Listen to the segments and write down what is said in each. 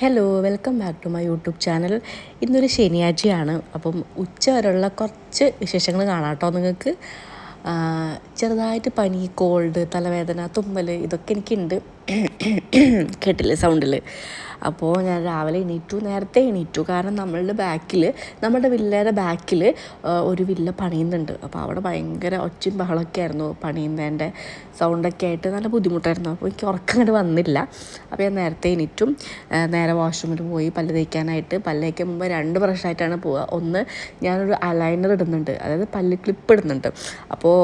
Hello welcome back to my YouTube channel ഇന്നൊരു ശനിയാഴ്ചയാണ്. അപ്പം ഉച്ച വരെയുള്ള കുറച്ച് വിശേഷങ്ങൾ കാണാം കേട്ടോ നിങ്ങൾക്ക്. ചെറുതായിട്ട് പനി കോൾഡ് തലവേദന തുമ്മൽ ഇതൊക്കെ എനിക്കുണ്ട്. കേട്ടില്ലേ സൗണ്ടിൽ അപ്പോൾ ഞാൻ രാവിലെ എണീറ്റു നേരത്തെ എണീറ്റു. കാരണം നമ്മളുടെ ബാക്കിൽ നമ്മുടെ വില്ലയുടെ ബാക്കിൽ ഒരു വില്ല പണിയുന്നുണ്ട്. അപ്പോൾ അവിടെ ഭയങ്കര ഒച്ചയും ബഹളമൊക്കെ ആയിരുന്നു പണിയുന്നതിന്റെ സൗണ്ടൊക്കെ ആയിട്ട്. നല്ല ബുദ്ധിമുട്ടായിരുന്നു. അപ്പോൾ എനിക്ക് ഉറക്കം അങ്ങോട്ട് വന്നില്ല. അപ്പോൾ ഞാൻ നേരത്തെ എണീറ്റും. നേരെ വാഷ്റൂമിൽ പോയി പല്ല് തേക്കാനായിട്ട്. പല്ല് തേക്കാൻ മുമ്പ് രണ്ട് പ്രാവശ്യമായിട്ടാണ് പോവുക. ഒന്ന് ഞാനൊരു അലൈനർ ഇടുന്നുണ്ട്. അതായത് പല്ല് ക്ലിപ്പ് ഇടുന്നുണ്ട്. അപ്പോൾ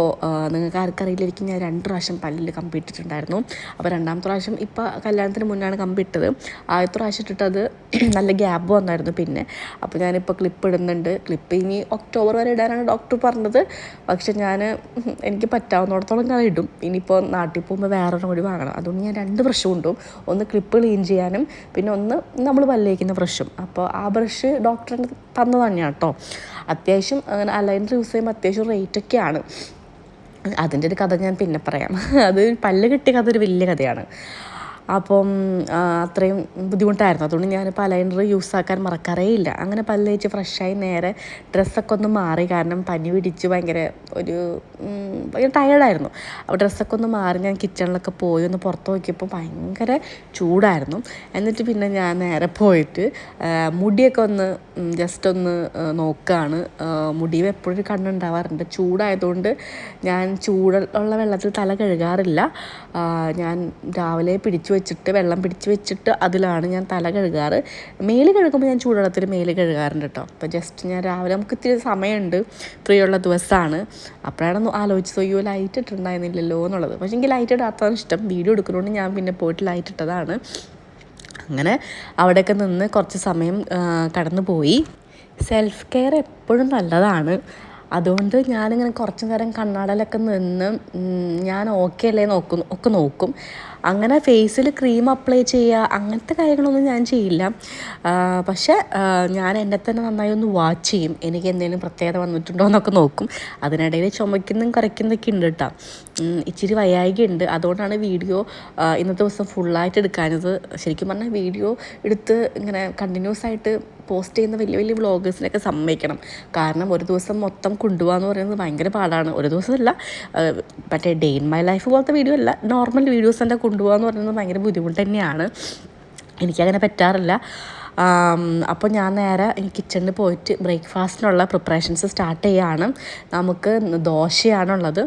നിങ്ങൾക്ക് ആർക്കറിയില്ലായിരിക്കും ഞാൻ രണ്ട് പ്രാവശ്യം പല്ലിൽ കമ്പിട്ടിട്ടുണ്ടായിരുന്നു അപ്പോൾ രണ്ടാമത്തെ പ്രാവശ്യം ഇപ്പോൾ കല്യാണത്തിന് മുന്നാണ് കമ്പിട്ടത് ആദ്യത്തെ പ്രാവശ്യം ഇട്ടിട്ടത് നല്ല ഗ്യാപ്പ് വന്നായിരുന്നു പിന്നെ. അപ്പോൾ ഞാനിപ്പോൾ ക്ലിപ്പ് ഇടുന്നുണ്ട്. ക്ലിപ്പ് ഇനി ഒക്ടോബർ വരെ ഇടാനാണ് ഡോക്ടർ പറഞ്ഞത്. പക്ഷെ ഞാൻ എനിക്ക് പറ്റാവുന്നിടത്തോളം ഞാൻ ഇടും. ഇനിയിപ്പോൾ നാട്ടിൽ പോകുമ്പോൾ വേറൊരെണ്ണം കൂടി വാങ്ങണം. അതുകൊണ്ട് ഞാൻ രണ്ട് ബ്രഷും കൊണ്ടും ഒന്ന് ക്ലിപ്പ് ക്ലീൻ ചെയ്യാനും പിന്നെ ഒന്ന് നമ്മൾ പല്ലേക്കുന്ന ബ്രഷും അപ്പോൾ ആ ബ്രഷ് ഡോക്ടറിന് തന്നതാണ് കേട്ടോ അത്യാവശ്യം അങ്ങനെ അലൈനർ യൂസ് ചെയ്യുമ്പോൾ അത്യാവശ്യം റേറ്റൊക്കെയാണ് അതിന്റെ ഒരു കഥ ഞാൻ പിന്നെ പറയാം. അത് പല്ല് കിട്ടിയ കഥ ഒരു വലിയ കഥയാണ്. അപ്പം അത്രയും ബുദ്ധിമുട്ടായിരുന്നു. അതുകൊണ്ട് ഞാൻ പലൈനർ യൂസ് ആക്കാൻ മറക്കാറേ ഇല്ല. അങ്ങനെ പല്ല് തേച്ച് ഫ്രഷായി നേരെ ഡ്രസ്സൊക്കെ ഒന്ന് മാറി. കാരണം പനി പിടിച്ച് ഭയങ്കര ഒരു ഭയങ്കര ടയേർഡായിരുന്നു അപ്പോൾ ഡ്രസ്സൊക്കെ ഒന്ന് മാറി ഞാൻ കിച്ചണിലൊക്കെ പോയി ഒന്ന് പുറത്ത് നോക്കിയപ്പോൾ ഭയങ്കര ചൂടായിരുന്നു. എന്നിട്ട് പിന്നെ ഞാൻ നേരെ പോയിട്ട് മുടിയൊക്കെ ഒന്ന് ജസ്റ്റ് ഒന്ന് നോക്കുകയാണ് മുടിയും എപ്പോഴും ഒരു കണ്ണുണ്ടാവാറുണ്ട്. ചൂടായതുകൊണ്ട് ഞാൻ ചൂടുള്ള വെള്ളത്തിൽ തല കഴുകാറില്ല. ഞാൻ രാവിലെ പിടിച്ചു വെച്ചിട്ട് വെള്ളം പിടിച്ച് വെച്ചിട്ട് അതിലാണ് ഞാൻ തല കഴുകാറ്. മേൽ കഴുകുമ്പോൾ ഞാൻ ചൂടുവെള്ളത്തിൽ മേൽ കഴുകാറുണ്ട് കേട്ടോ അപ്പോൾ ജസ്റ്റ് ഞാൻ രാവിലെ നമുക്ക് ഇത്തിരി സമയമുണ്ട്. ഫ്രീ ഉള്ള ദിവസമാണ്. അപ്പോഴാണ് ആലോചിച്ചത് അയ്യോ ലൈറ്റ് ഇട്ടിട്ടുണ്ടായിരുന്നില്ലല്ലോ എന്നുള്ളത്. പക്ഷേ എനിക്ക് ലൈറ്റ് ഇടാത്തതാണ് ഇഷ്ടം. വീഡിയോ എടുക്കുന്നതുകൊണ്ട് ഞാൻ പിന്നെ പോയിട്ട് ലൈറ്റ് ഇട്ടതാണ്. അങ്ങനെ അവിടെയൊക്കെ നിന്ന് കുറച്ച് സമയം കടന്നു പോയി സെൽഫ് കെയർ എപ്പോഴും നല്ലതാണ്. അതുകൊണ്ട് ഞാനിങ്ങനെ കുറച്ച് നേരം കണ്ണാടലൊക്കെ നിന്ന് ഞാൻ ഓക്കെ അല്ലേ നോക്കും ഒക്കെ നോക്കും. അങ്ങനെ ഫേസിൽ ക്രീം അപ്ലൈ ചെയ്യുക അങ്ങനത്തെ കാര്യങ്ങളൊന്നും ഞാൻ ചെയ്യില്ല. പക്ഷേ ഞാൻ എന്നെ തന്നെ നന്നായി ഒന്ന് വാച്ച് ചെയ്യും. എനിക്ക് എന്തെങ്കിലും പ്രത്യേകത വന്നിട്ടുണ്ടോ എന്നൊക്കെ നോക്കും. അതിനിടയിൽ ചുമയ്ക്കുന്നതും കുറയ്ക്കുന്നതൊക്കെ ഉണ്ട് കേട്ടോ. ഇച്ചിരി വയ്യായിക ഉണ്ട് അതുകൊണ്ടാണ് വീഡിയോ ഇന്നത്തെ ദിവസം ഫുള്ളായിട്ട് എടുക്കാനത് ശരിക്കും പറഞ്ഞാൽ വീഡിയോ എടുത്ത് ഇങ്ങനെ കണ്ടിന്യൂസ് ആയിട്ട് പോസ്റ്റ് ചെയ്യുന്ന വലിയ വലിയ വ്ളോഗേഴ്സിനൊക്കെ സമ്മതിക്കണം. കാരണം ഒരു ദിവസം മൊത്തം കൊണ്ടുപോകാന്ന് പറയുന്നത് ഭയങ്കര പാടാണ്. ഒരു ദിവസമല്ല മറ്റേ ഡേ ഇൻ മൈ ലൈഫ് പോലത്തെ വീഡിയോ അല്ല. നോർമൽ വീഡിയോസ് തന്നെ കൊണ്ടുപോകാന്ന് പറയുന്നത് ഭയങ്കര ബുദ്ധിമുട്ട് തന്നെയാണ്. എനിക്കങ്ങനെ പറ്റാറില്ല. അപ്പോൾ ഞാൻ നേരെ കിച്ചണിൽ പോയിട്ട് ബ്രേക്ക്ഫാസ്റ്റിനുള്ള പ്രിപ്പറേഷൻസ് സ്റ്റാർട്ട് ചെയ്യുകയാണ് നമുക്ക് ദോശയാണുള്ളത്.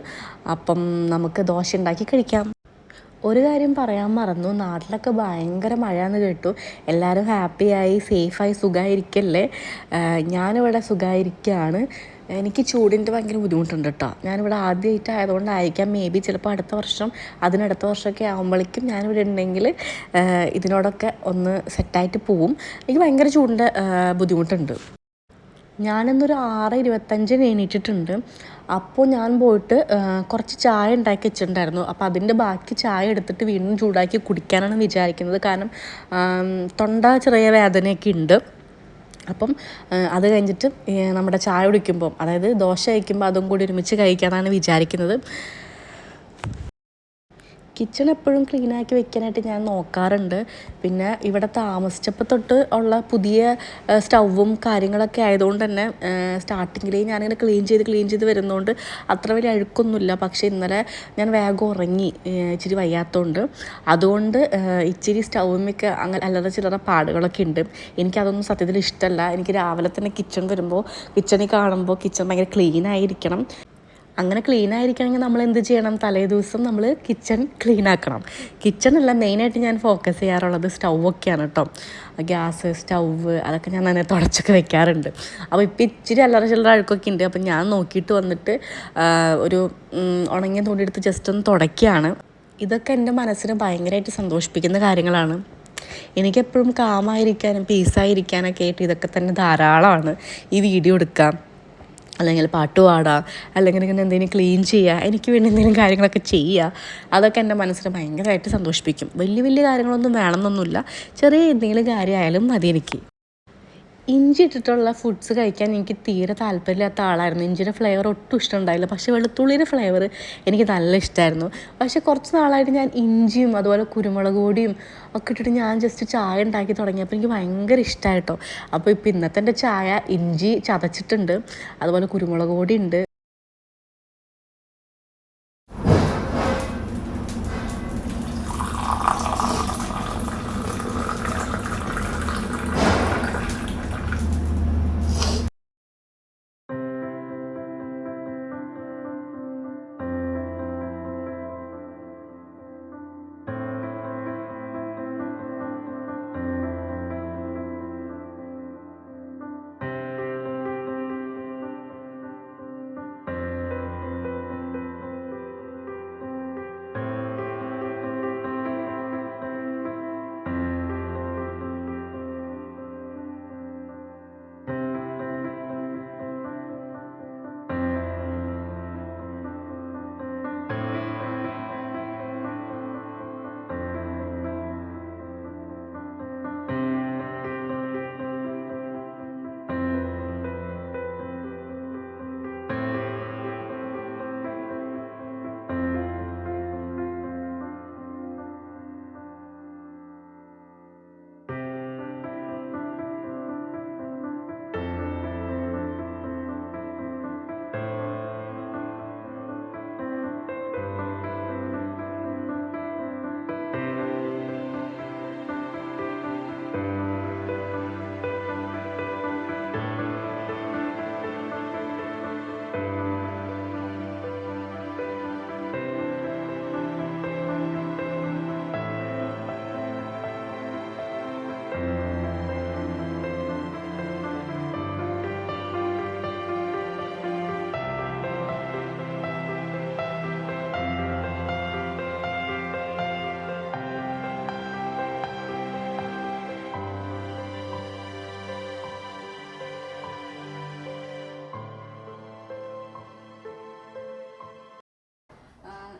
അപ്പം നമുക്ക് ദോശ ഉണ്ടാക്കി കഴിക്കാം. ഒരു കാര്യം പറയാൻ മറന്നു. നാട്ടിലൊക്കെ ഭയങ്കര മഴയെന്ന് കേട്ടു. എല്ലാവരും ഹാപ്പിയായി സേഫായി സുഖമായിരിക്കല്ലേ ഞാനിവിടെ സുഖമായിരിക്കുകയാണ് എനിക്ക് ചൂടിന്റെ ഭയങ്കര ബുദ്ധിമുട്ടുണ്ട് കേട്ടോ ഞാനിവിടെ ആദ്യമായിട്ട് ആയതുകൊണ്ടായിരിക്കാം മേ ബി ചിലപ്പോൾ അടുത്ത വർഷം അതിനടുത്ത വർഷമൊക്കെ ആകുമ്പോഴേക്കും ഞാനിവിടെ ഉണ്ടെങ്കിൽ ഇതിനോടൊക്കെ ഒന്ന് സെറ്റായിട്ട് പോവും. എനിക്ക് ഭയങ്കര ചൂടിന്റെ ബുദ്ധിമുട്ടുണ്ട്. ഞാനിന്നൊരു ആറ് ഇരുപത്തഞ്ചിന് എണീറ്റിട്ടുണ്ട്. അപ്പോൾ ഞാൻ പോയിട്ട് കുറച്ച് ചായ ഉണ്ടാക്കി വെച്ചിട്ടുണ്ടായിരുന്നു. അപ്പോൾ അതിന്റെ ബാക്കി ചായ എടുത്തിട്ട് വീണ്ടും ചൂടാക്കി കുടിക്കാനാണ് വിചാരിക്കുന്നത്. കാരണം തൊണ്ട ചെറിയ വേദനയൊക്കെ ഉണ്ട്. അപ്പം അത് കഴിഞ്ഞിട്ട് നമ്മുടെ ചായ കുടിക്കുമ്പം അതായത് ദോശ കഴിക്കുമ്പോൾ അതും കൂടി ഒരുമിച്ച് കഴിക്കാനാണ് വിചാരിക്കുന്നത്. കിച്ചൺ എപ്പോഴും ക്ലീനാക്കി വെക്കാനായിട്ട് ഞാൻ നോക്കാറുണ്ട്. പിന്നെ ഇവിടെ താമസിച്ചപ്പോൾ തൊട്ട് ഉള്ള പുതിയ സ്റ്റൗവും കാര്യങ്ങളൊക്കെ ആയതുകൊണ്ട് തന്നെ സ്റ്റാർട്ടിങ്ങിലേ ഞാനിങ്ങനെ ക്ലീൻ ചെയ്ത് ക്ലീൻ ചെയ്ത് വരുന്നതുകൊണ്ട് അത്ര വലിയ അഴുക്കൊന്നുമില്ല. പക്ഷേ ഇന്നലെ ഞാൻ വേഗം ഉറങ്ങി ഇച്ചിരി വയ്യാത്തതുകൊണ്ട് അതുകൊണ്ട് ഇച്ചിരി സ്റ്റൗമൊക്കെ അങ്ങനെ അല്ലറ ചില്ലറ പാടുകളൊക്കെ ഉണ്ട്. എനിക്കതൊന്നും സത്യത്തിൽ ഇഷ്ടമല്ല എനിക്ക് രാവിലെ തന്നെ കിച്ചൺ വരുമ്പോൾ കിച്ചണിൽ കാണുമ്പോൾ കിച്ചൺ ഭയങ്കര ക്ലീൻ ആയിരിക്കണം. അങ്ങനെ ക്ലീൻ ആയിരിക്കണമെങ്കിൽ നമ്മൾ എന്ത് ചെയ്യണം? തലേ ദിവസം നമ്മൾ കിച്ചൺ ക്ലീൻ ആക്കണം. കിച്ചണല്ല മെയിനായിട്ട് ഞാൻ ഫോക്കസ് ചെയ്യാറുള്ളത് സ്റ്റൗവൊക്കെയാണ് കേട്ടോ ഗ്യാസ് സ്റ്റൗവ് അതൊക്കെ ഞാൻ തന്നെ തുടച്ചൊക്കെ വെക്കാറുണ്ട്. അപ്പോൾ ഇപ്പം ഇച്ചിരി അല്ലറ ചില്ലറ അഴുക്കൊക്കെ ഉണ്ട്. അപ്പം ഞാൻ നോക്കിയിട്ട് വന്നിട്ട് ഒരു ഉണങ്ങിയ തുണി എടുത്ത് ജസ്റ്റ് ഒന്ന് തുടയ്ക്കുകയാണ്. ഇതൊക്കെ എന്റെ മനസ്സിനെ ഭയങ്കരമായിട്ട് സന്തോഷിപ്പിക്കുന്ന കാര്യങ്ങളാണ്. എനിക്കെപ്പോഴും കാമായിരിക്കാനും പീസായിരിക്കാനൊക്കെ ആയിട്ട് ഇതൊക്കെ തന്നെ ധാരാളമാണ് ഈ വീഡിയോ എടുക്കാം അല്ലെങ്കിൽ പാട്ട് പാടാം അല്ലെങ്കിൽ ഇങ്ങനെ എന്തെങ്കിലും ക്ലീൻ ചെയ്യുക എനിക്ക് വേണ്ടി എന്തെങ്കിലും കാര്യങ്ങളൊക്കെ ചെയ്യുക അതൊക്കെ എന്റെ മനസ്സിനെ ഭയങ്കരമായിട്ട് സന്തോഷിപ്പിക്കും. വലിയ വലിയ കാര്യങ്ങളൊന്നും വേണമെന്നൊന്നുമില്ല. ചെറിയ എന്തെങ്കിലും കാര്യമായാലും മതി എനിക്ക്. ഇഞ്ചി ഇട്ടിട്ടുള്ള ഫുഡ്സ് കഴിക്കാൻ എനിക്ക് തീരെ താല്പര്യമില്ലാത്ത ആളായിരുന്നു. ഇഞ്ചിയുടെ ഫ്ലേവർ ഒട്ടും ഇഷ്ടമുണ്ടായില്ല. പക്ഷേ വെളുത്തുള്ളിയുടെ ഫ്ലേവർ എനിക്ക് നല്ല ഇഷ്ടമായിരുന്നു പക്ഷേ കുറച്ച് നാളായിട്ട് ഞാൻ ഇഞ്ചിയും അതുപോലെ കുരുമുളക് പൊടിയും ഒക്കെ ഇട്ടിട്ട് ഞാൻ ജസ്റ്റ് ചായ ഉണ്ടാക്കി തുടങ്ങിയപ്പോൾ എനിക്ക് ഭയങ്കര ഇഷ്ടമായിട്ടോ അപ്പോൾ ഇപ്പോൾ ഇന്നത്തെ ചായ ഇഞ്ചി ചതച്ചിട്ടുണ്ട്. അതുപോലെ കുരുമുളക് പൊടി ഉണ്ട്.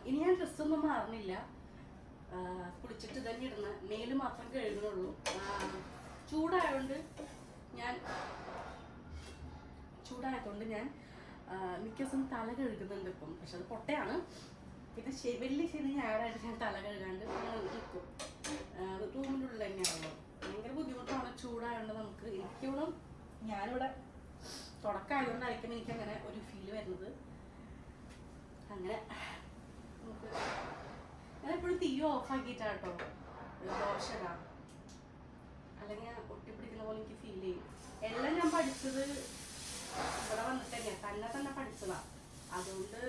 ഇനി ഞാൻ ഡ്രസ്സൊന്നും മാറുന്നില്ല. കുളിച്ചിട്ട് തന്നെ ഇടുന്ന മേൽ മാത്രം കഴുകുന്നുള്ളൂ. ചൂടായതുകൊണ്ട് ഞാൻ ചൂടായതുകൊണ്ട് ഞാൻ മിക്ക ദിവസം തല കഴുകുന്നുണ്ട് ഇപ്പം. പക്ഷെ അത് പൊട്ടയാണ്. പിന്നെ വലിയ ശരി ഞായറായിട്ട് ഞാൻ തല കഴുകാണ്ട് നിൽക്കും റൂമിന്റെ ഉള്ളിൽ തന്നെയാണല്ലോ ഭയങ്കര ബുദ്ധിമുട്ടാണ് ചൂടായതുകൊണ്ട് നമുക്ക് എനിക്കിവിടെ ഞാനിവിടെ തുടക്കമായതുകൊണ്ടായിരിക്കും എനിക്ക് അങ്ങനെ ഒരു ഫീൽ വരുന്നത്. അങ്ങനെ ഞാൻ എപ്പോഴും തീ ഓഫ് ആക്കിയിട്ടാട്ടോ ഇടാം അല്ലെങ്കിൽ ഒട്ടിപ്പിടിക്കുന്ന പോലെ എനിക്ക് ഫീൽ ചെയ്യും. എല്ലാം ഞാൻ പഠിച്ചത് ഇവിടെ വന്നിട്ട് തന്നെയാണ് തന്നെ തന്നെ പഠിച്ചതാ. അതുകൊണ്ട്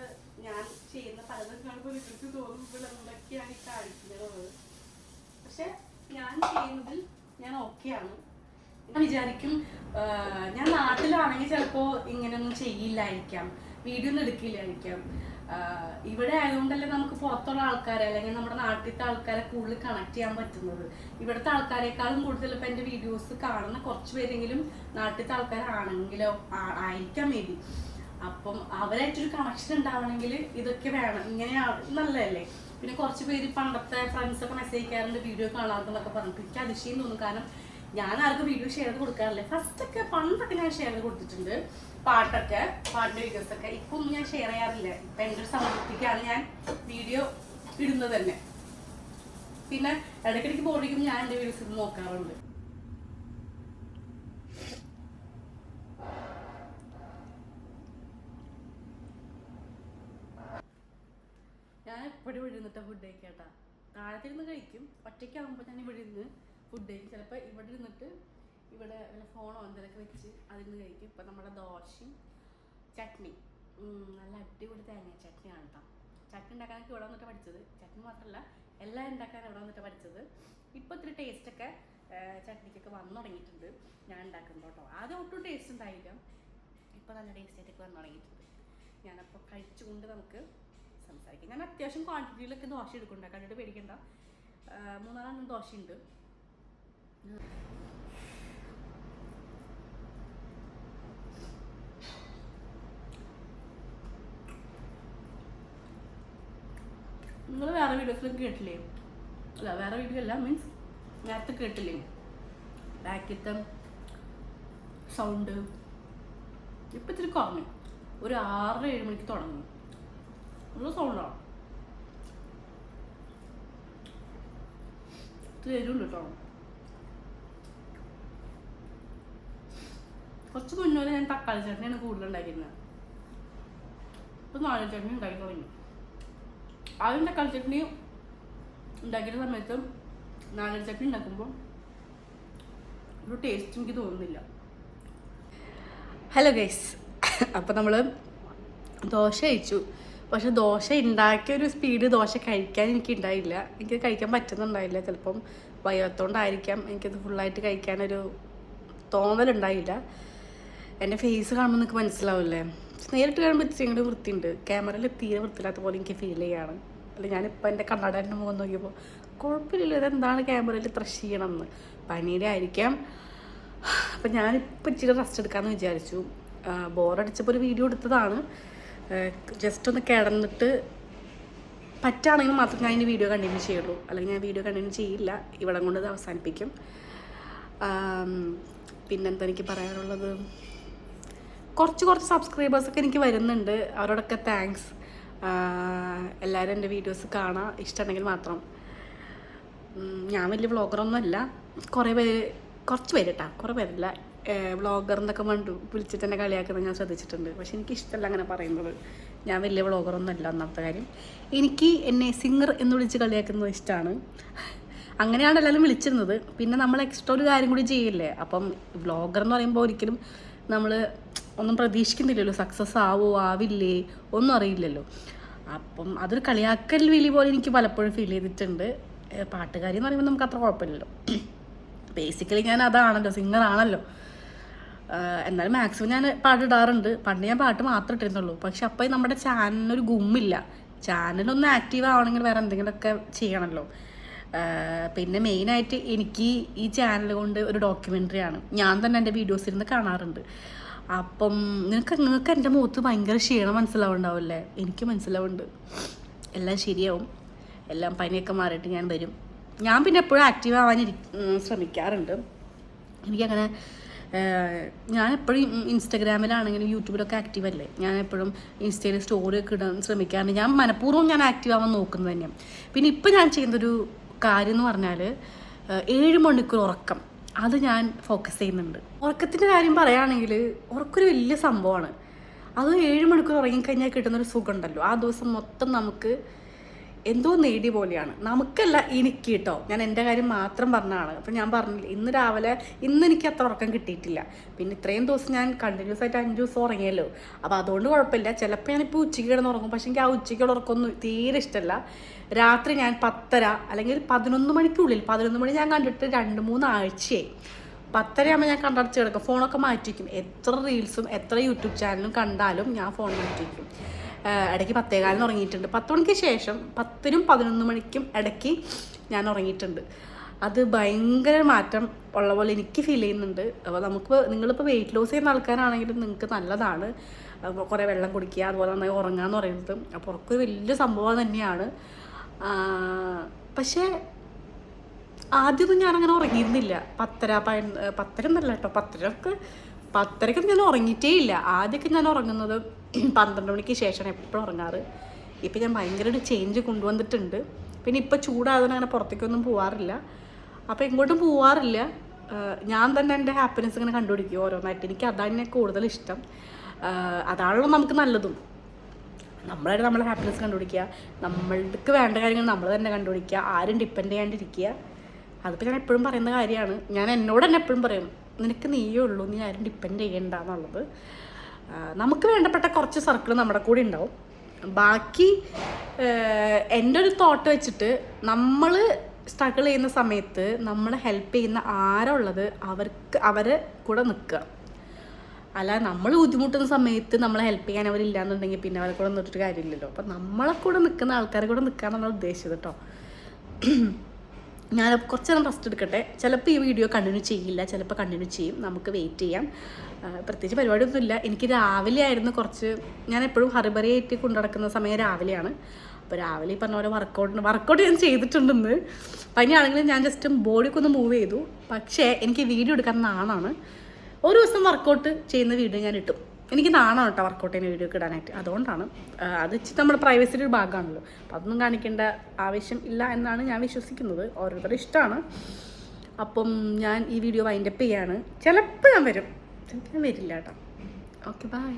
ഞാൻ ചെയ്യുന്ന പലതും കാണുമ്പോൾ തോന്നും ഇപ്പോൾ എന്തൊക്കെയാണ് ഈ കാണിക്കുന്നത്. പക്ഷെ ഞാൻ ചെയ്യുന്നതിൽ ഞാൻ ഓക്കെയാണ് ഞാൻ വിചാരിക്കും ഞാൻ നാട്ടിലാണെങ്കിൽ ചിലപ്പോൾ ഇങ്ങനെയൊന്നും ചെയ്യില്ലായിരിക്കാം. വീഡിയോ ഒന്നും എടുക്കില്ലായിരിക്കാം. ഇവിടെ ആയതുകൊണ്ടല്ലേ നമുക്ക് പുറത്തുള്ള ആൾക്കാരെ അല്ലെങ്കിൽ നമ്മുടെ നാട്ടിലത്തെ ആൾക്കാരെ കൂടുതൽ കണക്ട് ചെയ്യാൻ പറ്റുന്നത്. ഇവിടുത്തെ ആൾക്കാരെക്കാളും കൂടുതൽ ഇപ്പം എന്റെ വീഡിയോസ് കാണുന്ന കുറച്ച് പേരെങ്കിലും നാട്ടിലത്തെ ആൾക്കാരാണെങ്കിലോ ആയിരിക്കാം മേ ബി അപ്പം അവരായിട്ടൊരു കണക്ഷൻ ഉണ്ടാവണമെങ്കിൽ ഇതൊക്കെ വേണം. ഇങ്ങനെ നല്ലതല്ലേ? പിന്നെ കുറച്ച് പേര് പണ്ടത്തെ ഫ്രണ്ട്സ് ഒക്കെ മെസ്സേജ് ചെയ്യാറുണ്ട് വീഡിയോ കാണാറുണ്ടെന്നൊക്കെ പറഞ്ഞിട്ട്. എനിക്ക് അതിശയം തോന്നും. കാരണം ഞാൻ ആർക്കും വീഡിയോ ഷെയർ കൊടുക്കാറില്ല. ഫസ്റ്റ് ഒക്കെ പണ്ടൊക്കെ ഞാൻ ഷെയർ കൊടുത്തിട്ടുണ്ട്. പാട്ടൊക്കെ പാട്ട് വീഡിയോസ് ഒക്കെ. ഇപ്പൊ ഞാൻ ഷെയർ ചെയ്യാറില്ല. ഇപ്പൊ എന്റെ ഒരു സമൃദ്ധിക്കാണ് ഞാൻ വീഡിയോ ഇടുന്നത് തന്നെ. പിന്നെ ഇടയ്ക്കിടയ്ക്ക് ബോർഡിക്കും ഞാൻ എന്റെ വീഡിയോസ് ഇത് നോക്കാറുണ്ട്. ഞാൻ എപ്പോഴും ഇവിടെ ഫുഡ് കഴിക്കാട്ടാ താഴത്തിരുന്ന് കഴിക്കും. ഒറ്റയ്ക്കാകുമ്പോൾ ഞാൻ ഇവിടെ ഫുഡ് കഴിക്കും ചിലപ്പോൾ ഇവിടെ ഇരുന്നിട്ട് ഇവിടെ വല്ല ഫോണോ എന്തെങ്കിലുമൊക്കെ വെച്ച് അതിരുന്ന് കഴിക്കും. ഇപ്പം നമ്മുടെ ദോശയും ചട്നി നല്ല അടിപൊളി തേങ്ങ ചട്നിയാണ് കേട്ടോ ചട്നി ഉണ്ടാക്കാനൊക്കെ ഇവിടെ വന്നിട്ട് പഠിച്ചത്. ചട്നി മാത്രമല്ല എല്ലാം ഉണ്ടാക്കാൻ ഇവിടെ വന്നിട്ട് പഠിച്ചത്. ഇപ്പോൾ ഇത്തിരി ടേസ്റ്റൊക്കെ ചട്നിക്കൊക്കെ വന്നു തുടങ്ങിയിട്ടുണ്ട്. ഞാൻ ഉണ്ടാക്കുമ്പോൾ കേട്ടോ ആദ്യം ഒട്ടും ടേസ്റ്റ് ഉണ്ടായില്ല. ഇപ്പോൾ നല്ല ടേസ്റ്റ് ആയിട്ടൊക്കെ വന്നു തുടങ്ങിയിട്ടുണ്ട്. ഞാനപ്പോൾ കഴിച്ചുകൊണ്ട് നമുക്ക് സംസാരിക്കാം. ഞാൻ അത്യാവശ്യം ക്വാണ്ടിറ്റിയിലൊക്കെ ദോശ എടുക്കുന്നുണ്ട്. കണ്ടിട്ട് പേടിക്കണ്ട. മൂന്നാലെണ്ണം ദോശയുണ്ട്. നിങ്ങൾ വേറെ വീഡിയോസിലൊക്കെ കേട്ടില്ലേ? അല്ല വേറെ വീഡിയോ അല്ല മീൻസ് നേരത്തെ കേട്ടില്ലേ? ബാക്കിത്തെ സൗണ്ട് ഇപ്പം ഇത്തിരി കുറഞ്ഞു. ഒരു ആറര ഏഴ് മണിക്ക് തുടങ്ങും. നല്ല സൗണ്ടാണ് ഇത്തിരി എരിവുണ്ട് കേട്ടോ കുറച്ച് മുന്നേ ഞാൻ തക്കാളി ചട്നിയാണ് കൂടുതൽ ഉണ്ടാക്കിയിരുന്നത് ഇപ്പം നാളെ ചട്നി ഉണ്ടാക്കി തുടങ്ങി. ആദ്യം തക്കാളി ചട്നി ഉണ്ടാക്കിയ സമയത്ത് നാളെ ചട്നി ഉണ്ടാക്കുമ്പോൾ ഒരു ടേസ്റ്റ് എനിക്ക് തോന്നുന്നില്ല. ഹലോ ഗൈസ് അപ്പോൾ നമ്മൾ ദോശ കഴിച്ചു. പക്ഷെ ദോശ ഉണ്ടാക്കിയ ഒരു സ്പീഡ് ദോശ കഴിക്കാൻ എനിക്ക് ഉണ്ടായില്ല. എനിക്ക് കഴിക്കാൻ പറ്റുന്നുണ്ടായില്ല. ചിലപ്പം വയ്യാത്തോണ്ടായിരിക്കാം എനിക്കത് ഫുള്ളായിട്ട് കഴിക്കാനൊരു തോന്നലുണ്ടായില്ല. എന്റെ ഫേസ് കാണുമ്പോൾ നിങ്ങൾക്ക് മനസ്സിലാവില്ലേ? നേരിട്ട് കാണുമ്പോൾ ഇച്ചിരി ഇങ്ങോട്ട് വൃത്തിയുണ്ട്. ക്യാമറയിൽ തീരെ വൃത്തിയില്ലാത്ത പോലെ എനിക്ക് ഫീൽ ചെയ്യാണ്. അല്ല ഞാനിപ്പോൾ എന്റെ കണ്ണാടന്റെ മുഖം നോക്കിയപ്പോൾ കുഴപ്പമില്ലല്ലോ ഇതെന്താണ് ക്യാമറയിൽ ഇത്ര ക്ഷീണമെന്ന് പനിയുടെ ആയിരിക്കാം അപ്പം ഞാനിപ്പോൾ ഇച്ചിരി റെസ്റ്റ് എടുക്കാമെന്ന് വിചാരിച്ചു. ബോറടിച്ചപ്പോൾ ഒരു വീഡിയോ എടുത്തതാണ്. ജസ്റ്റ് ഒന്ന് കിടന്നിട്ട് പറ്റുകയാണെങ്കിൽ മാത്രം ഞാൻ ഇനി വീഡിയോ കണ്ടിന്യൂ ചെയ്യുള്ളൂ. അല്ലെങ്കിൽ ഞാൻ വീഡിയോ കണ്ടിന്യൂ ചെയ്യില്ല. ഇവിടം കൊണ്ട് അവസാനിപ്പിക്കും. പിന്നെന്താ എനിക്ക് പറയാനുള്ളത്? കുറച്ച് കുറച്ച് സബ്സ്ക്രൈബേഴ്സൊക്കെ എനിക്ക് വരുന്നുണ്ട്. അവരോടൊക്കെ താങ്ക്സ് എല്ലാവരും എന്റെ വീഡിയോസ് കാണാം. ഇഷ്ടമുണ്ടെങ്കിൽ മാത്രം. ഞാൻ വലിയ വ്ളോഗറൊന്നുമല്ല കുറേ പേര് കുറച്ച് പേര് കേട്ടോ കുറേ പേരല്ല. വ്ളോഗർ എന്നൊക്കെ കണ്ടു വിളിച്ചിട്ട് എന്നെ കളിയാക്കുന്നത് ഞാൻ ശ്രദ്ധിച്ചിട്ടുണ്ട്. പക്ഷെ എനിക്ക് ഇഷ്ടമല്ല അങ്ങനെ പറയുന്നത്. ഞാൻ വലിയ വ്ളോഗറൊന്നും അല്ല ഒന്നാമത്തെ കാര്യം. എനിക്ക് എന്നെ സിംഗർ എന്ന് വിളിച്ച് കളിയാക്കുന്നത് ഇഷ്ടമാണ് അങ്ങനെയാണ് എല്ലാവരും വിളിച്ചിരുന്നത്. പിന്നെ നമ്മൾ എക്സ്ട്രാ ഒരു കാര്യം കൂടി ചെയ്യില്ലേ? അപ്പം വ്ളോഗർ എന്ന് പറയുമ്പോൾ ഒരിക്കലും നമ്മൾ ഒന്നും പ്രതീക്ഷിക്കുന്നില്ലല്ലോ. സക്സസ് ആവോ ആവില്ലേ? ഒന്നും അറിയില്ലല്ലോ. അപ്പം അതൊരു കളിയാക്കൽ വിളി പോലെ എനിക്ക് പലപ്പോഴും ഫീൽ ചെയ്തിട്ടുണ്ട്. പാട്ടുകാരി എന്ന് പറയുമ്പോൾ നമുക്ക് അത്ര കുഴപ്പമില്ലല്ലോ. ബേസിക്കലി ഞാൻ അതാണല്ലോ ആഹ് എന്നാലും മാക്സിമം ഞാൻ പാട്ടിടാറുണ്ട് പണ്ട് ഞാൻ പാട്ട് മാത്രമേ ഇട്ടിരുന്നുള്ളൂ. പക്ഷെ അപ്പം നമ്മുടെ ചാനലിനൊരു ഗുമ്മില്ല. ചാനലൊന്ന് ആക്റ്റീവ് ആവണമെങ്കിൽ വേറെ എന്തെങ്കിലുമൊക്കെ ചെയ്യണമല്ലോ പിന്നെ മെയിനായിട്ട് എനിക്ക് ഈ ചാനൽ കൊണ്ട് ഒരു ഡോക്യുമെന്ററി ആണ്. ഞാൻ തന്നെ എന്റെ വീഡിയോസ് ഇരുന്ന് കാണാറുണ്ട്. അപ്പം നിനക്ക് നിങ്ങൾക്ക് എന്റെ മുഖത്ത് ഭയങ്കര ക്ഷീണം മനസ്സിലാവുണ്ടാവില്ലേ? എനിക്ക് മനസ്സിലാവുണ്ട്. എല്ലാം ശരിയാവും. എല്ലാം പനിയൊക്കെ മാറിയിട്ട് ഞാൻ വരും. ഞാൻ പിന്നെ എപ്പോഴും ആക്റ്റീവ് ആവാൻ ശ്രമിക്കാറുണ്ട്. എനിക്കങ്ങനെ ഞാൻ എപ്പോഴും ഇൻസ്റ്റഗ്രാമിലാണെങ്കിലും യൂട്യൂബിലൊക്കെ ആക്റ്റീവ് അല്ലേ? ഞാൻ എപ്പോഴും ഇൻസ്റ്റയിൽ സ്റ്റോറി ഒക്കെ ഇടാൻ ശ്രമിക്കാറുണ്ട്. ഞാൻ മനഃപൂർവം ഞാൻ ആക്റ്റീവ് ആവാൻ നോക്കുന്നത് തന്നെയാണ് പിന്നെ ഇപ്പം ഞാൻ ചെയ്യുന്നൊരു കാര്യം എന്ന് പറഞ്ഞാൽ ഏഴ് മണിക്കൂർ ഉറക്കം. അത് ഞാൻ ഫോക്കസ് ചെയ്യുന്നുണ്ട്. ഉറക്കത്തിന്റെ കാര്യം പറയുകയാണെങ്കിൽ ഉറക്കൊരു വലിയ സംഭവമാണ്. അത് ഏഴ് മണിക്കൂർ ഉറങ്ങിക്കഴിഞ്ഞാൽ കിട്ടുന്നൊരു സുഖമുണ്ടല്ലോ. ആ ദിവസം മൊത്തം നമുക്ക് എന്തോ നേടി പോലെയാണ്. നമുക്കല്ല എനിക്ക് കേട്ടോ? ഞാൻ എന്റെ കാര്യം മാത്രം പറഞ്ഞതാണ് അപ്പം ഞാൻ പറഞ്ഞില്ല ഇന്ന് രാവിലെ ഇന്ന് എനിക്ക് അത്ര ഉറക്കം കിട്ടിയിട്ടില്ല. പിന്നെ ഇത്രയും ദിവസം ഞാൻ കണ്ടിന്യൂസ് ആയിട്ട് അഞ്ച് ദിവസം ഉറങ്ങിയല്ലോ. അപ്പോൾ അതുകൊണ്ട് കുഴപ്പമില്ല. ചിലപ്പോൾ ഞാനിപ്പോൾ ഉച്ചയ്ക്ക് കിടന്ന് ഉറങ്ങും. പക്ഷേ എനിക്ക് ആ ഉച്ചയ്ക്കുള്ള ഉറക്കമൊന്നും തീരെ ഇഷ്ടമല്ല. രാത്രി ഞാൻ പത്തര അല്ലെങ്കിൽ പതിനൊന്ന് മണിക്കുള്ളിൽ പതിനൊന്ന് മണി ഞാൻ കണ്ടിട്ട് രണ്ട് മൂന്ന് ആഴ്ചയായി. പത്തരയാകുമ്പോൾ ഞാൻ കണ്ടടച്ച് കിടക്കും. ഫോണൊക്കെ മാറ്റിക്കും എത്ര റീൽസും എത്ര യൂട്യൂബ് ചാനലും കണ്ടാലും ഞാൻ ഫോൺ മാറ്റിവെക്കും. ആഹ് ഇടയ്ക്ക് പത്തേകാലിന് ഉറങ്ങിയിട്ടുണ്ട്. പത്ത് മണിക്ക് ശേഷം പത്തിനും പതിനൊന്ന് മണിക്കും ഇടയ്ക്ക് ഞാൻ ഉറങ്ങിയിട്ടുണ്ട്. അത് ഭയങ്കര മാറ്റം ഉള്ള പോലെ എനിക്ക് ഫീൽ ചെയ്യുന്നുണ്ട്. അപ്പോൾ നമുക്ക് നിങ്ങളിപ്പോൾ വെയിറ്റ് ലോസ് ചെയ്യുന്ന ആൾക്കാരാണെങ്കിലും നിങ്ങൾക്ക് നല്ലതാണ്. കുറേ വെള്ളം കുടിക്കുക അതുപോലെ നന്നായി ഉറങ്ങുക എന്ന് പറയുന്നത്. അപ്പോൾ ഉറക്കൊരു വലിയ സംഭവം തന്നെയാണ്. പക്ഷേ ആദ്യമൊന്നും ഞാനങ്ങനെ ഉറങ്ങിയിരുന്നില്ല. പത്തര പയ പത്തര എന്നല്ല കേട്ടോ. പത്തരക്ക് പത്തരക്കൊന്നും ഞാൻ ഉറങ്ങിയിട്ടേ ഇല്ല. ആദ്യമൊക്കെ ഞാൻ ഉറങ്ങുന്നത് പന്ത്രണ്ട് മണിക്ക് ശേഷമാണ് എപ്പോഴും ഉറങ്ങാറ്. ഇപ്പം ഞാൻ ഭയങ്കര ഒരു ചേഞ്ച് കൊണ്ടുവന്നിട്ടുണ്ട്. പിന്നെ ഇപ്പം ചൂടാകുന്ന അങ്ങനെ പുറത്തേക്കൊന്നും പോവാറില്ല. അപ്പോൾ എങ്ങോട്ടും പോവാറില്ല. ഞാൻ തന്നെ എന്റെ ഹാപ്പിനെസ് ഇങ്ങനെ കണ്ടുപിടിക്കും ഓരോന്നായിട്ട്. എനിക്ക് അതാണ് കൂടുതൽ ഇഷ്ടം. അതാണല്ലോ നമുക്ക് നല്ലതും. നമ്മളായിട്ട് നമ്മളെ ഹാപ്പിനെസ് കണ്ടുപിടിക്കുക. നമ്മൾക്ക് വേണ്ട കാര്യങ്ങൾ നമ്മൾ തന്നെ കണ്ടുപിടിക്കുക. ആരും ഡിപ്പെൻഡ് ചെയ്യാണ്ടിരിക്കുക. അതിപ്പോൾ ഞാൻ എപ്പോഴും പറയുന്ന കാര്യമാണ്. ഞാൻ എന്നോട് തന്നെ എപ്പോഴും പറയും നിനക്ക് നീയേ ഉള്ളൂ. നീ ആരും ഡിപ്പെൻഡ് ചെയ്യണ്ട എന്നുള്ളത്. നമുക്ക് വേണ്ടപ്പെട്ട കുറച്ച് സർക്കിൾ നമ്മുടെ കൂടെ ഉണ്ടാവും. ബാക്കി എന്റെ ഒരു തോട്ട് വെച്ചിട്ട് നമ്മൾ സ്ട്രഗിൾ ചെയ്യുന്ന സമയത്ത് നമ്മളെ ഹെൽപ്പ് ചെയ്യുന്ന ആരുള്ളത് അവർക്ക് അവരെ കൂടെ നിൽക്കുക. അല്ല നമ്മൾ ബുദ്ധിമുട്ടുന്ന സമയത്ത് നമ്മളെ ഹെൽപ്പ് ചെയ്യാൻ അവരില്ലാന്നുണ്ടെങ്കിൽ പിന്നെ അവരെ കൂടെ നിന്നിട്ട് കാര്യമില്ലല്ലോ. അപ്പം നമ്മളെ കൂടെ നിൽക്കുന്ന ആൾക്കാരെ കൂടെ നിൽക്കാനാണ് ഉദ്ദേശിച്ചത് കേട്ടോ ഞാൻ കുറച്ച് നേരം റെസ്റ്റ് എടുക്കട്ടെ. ചിലപ്പോൾ ഈ വീഡിയോ കണ്ടിന്യൂ ചെയ്യില്ല ചിലപ്പോൾ കണ്ടിന്യൂ ചെയ്യും. നമുക്ക് വെയിറ്റ് ചെയ്യാം. പ്രത്യേകിച്ച് പരിപാടിയൊന്നുമില്ല. എനിക്ക് രാവിലെ ആയിരുന്നു കുറച്ച് ഞാൻ എപ്പോഴും ഹറിബറിയായിട്ട് കൊണ്ടു നടക്കുന്ന സമയം രാവിലെയാണ്. അപ്പോൾ രാവിലെ ഈ പറഞ്ഞ പോലെ വർക്കൗട്ട് വർക്കൗട്ട് ഞാൻ ചെയ്തിട്ടുണ്ടെന്ന്. പനിയാണെങ്കിലും ഞാൻ ജസ്റ്റ് ബോഡിയൊക്കെ ഒന്ന് മൂവ് ചെയ്തു. പക്ഷേ എനിക്ക് വീഡിയോ എടുക്കാൻ നാണാണ്. ഒരു ദിവസം വർക്കൗട്ട് ചെയ്യുന്ന വീഡിയോ ഞാൻ ഇട്ടും. എനിക്ക് നാണം കേട്ടോ വർക്കൗട്ട് ചെയ്യുന്ന വീഡിയോ ഇടാനായിട്ട്. അതുകൊണ്ടാണ് അത് നമ്മുടെ പ്രൈവസിയുടെ ഒരു ഭാഗമാണല്ലോ. അപ്പം അതൊന്നും കാണിക്കേണ്ട ആവശ്യം ഇല്ല എന്നാണ് ഞാൻ വിശ്വസിക്കുന്നത്. ഓരോരുത്തരുടെ ഇഷ്ടമാണ്. അപ്പം ഞാൻ ഈ വീഡിയോ വൈൻഡപ്പ് ചെയ്യാണ്. ചിലപ്പോൾ ഞാൻ വരും. ചിലപ്പോൾ ഞാൻ വരില്ല കേട്ടോ. Okay bye